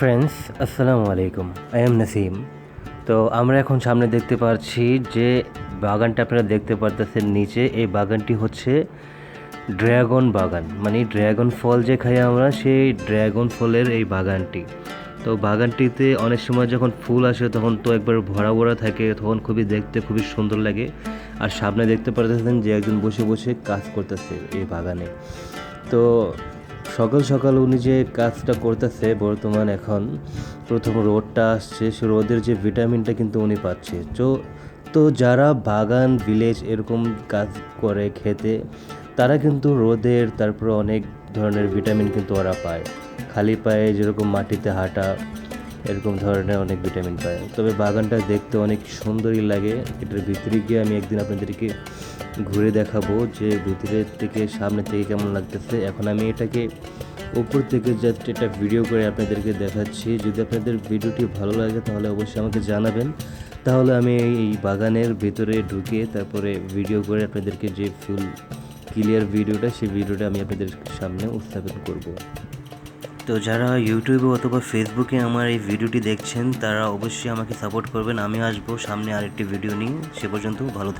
Friends আসসালামু আলাইকুম। I am Nasim তো আমরা এখন সামনে দেখতে পাচ্ছি যে বাগানটা আপনারা দেখতে পারতেছেন নিচে, এই বাগানটি হচ্ছে ড্রাগন বাগান। মানে ড্রাগন ফল যে খাই আমরা, সেই ড্রাগন ফলের এই বাগানটি। তো বাগানটিতে অনেক সময় যখন ফুল আসে তখন তো একবার ভরা ভরা থাকে, তখন খুবই দেখতে খুবই সুন্দর লাগে। আর সামনে দেখতে পারতেছেন যে একজন বসে বসে কাজ করতেছে এই বাগানে। তো সকাল সকাল উনি যে কাজটা করতেছে বর্তমান এখন, প্রথম রোদটা আসছে, সে রোদের যে ভিটামিনটা কিন্তু উনি পাচ্ছে। তো তো যারা বাগান, ভিলেজ এরকম কাজ করে খেতে, তারা কিন্তু রোদের তারপর অনেক ধরনের ভিটামিন কিন্তু ওরা পায়। খালি পায়ে যেরকম মাটিতে হাঁটা এরকম ধরনের অনেক ভিটামিন পায়। তবে বাগানটা দেখতে অনেক সুন্দরই লাগে। এটার ভিতরে গিয়ে আমি একদিন আপনাদেরকে ঘুরে দেখাবো যে ভিতরের থেকে সামনে থেকে কেমন লাগতেছে। এখন আমি এটাকে উপর থেকে জাস্ট এটা ভিডিও করে আপনাদেরকে দেখাচ্ছি। যদি আপনাদের ভিডিওটি ভালো লাগে তাহলে অবশ্যই আমাকে জানাবেন। তাহলে আমি এই বাগানের ভিতরে ঢুকে তারপরে ভিডিও করে আপনাদেরকে যে ফুল ক্লিয়ার ভিডিওটা সেই ভিডিওটা আমি আপনাদের সামনে উপস্থাপন করব। তো যারা ইউটিউবে অথবা ফেসবুকে আমার এই ভিডিওটি দেখছেন, তারা অবশ্যই আমাকে সাপোর্ট করবেন আমি আসব সামনে আরেকটি ভিডিও নিয়ে সে পর্যন্ত ভালো।